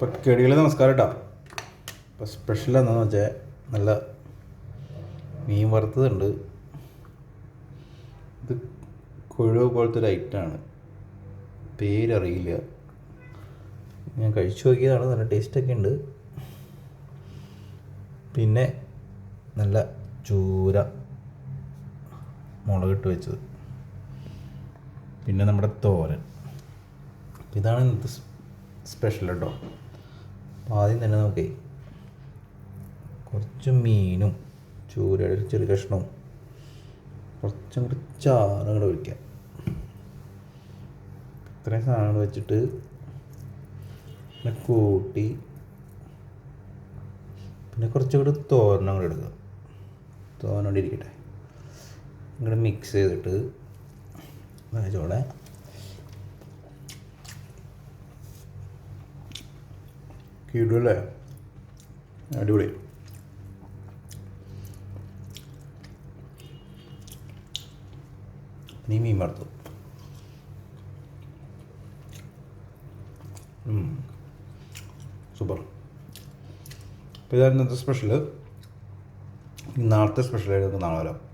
അപ്പോൾ കേടികളെ നമസ്കാരം കേട്ടോ ഇപ്പം സ്പെഷ്യൽ എന്താണെന്ന് വെച്ചാൽ നല്ല മീൻ വറുത്തതുണ്ട്. ഇത് കൊഴുവ പോലത്തെ ഒരു ഐറ്റമാണ് പേരറിയില്ല. ഞാൻ കഴിച്ചു നോക്കിയതാണ്. നല്ല ടേസ്റ്റൊക്കെ ഉണ്ട്. പിന്നെ നല്ല ചൂര മുളകിട്ട് വെച്ചത്. പിന്നെ നമ്മുടെ തോരൻ. ഇതാണ് ഇന്നത്തെ സ്പെഷ്യൽ കേട്ടോ ആദ്യം തന്നെ നോക്കി കുറച്ച് മീനും ചൂരയുടെ ഒരു ചെറിയ കഷ്ണവും കുറച്ചും കൂടി ചാറും കൂടെ ഒഴിക്കാം. ഇത്രയും സാധനങ്ങൾ വെച്ചിട്ട് പിന്നെ കൂട്ടി പിന്നെ കുറച്ചും കൂടി തോരണം കൂടെ എടുക്കുക ഇരിക്കട്ടെ. ഇങ്ങോട്ട് മിക്സ് ചെയ്തിട്ട് ചോടെ കിടൂല്ലേ അടിപൊളി. നീ മീൻ വറുത്തു. സൂപ്പർ. അപ്പോൾ ഇതായിരുന്നു ഇന്നത്തെ സ്പെഷ്യൽ നാളത്തെ സ്പെഷ്യലായിട്ട് നമുക്ക് നാളെ വരാം.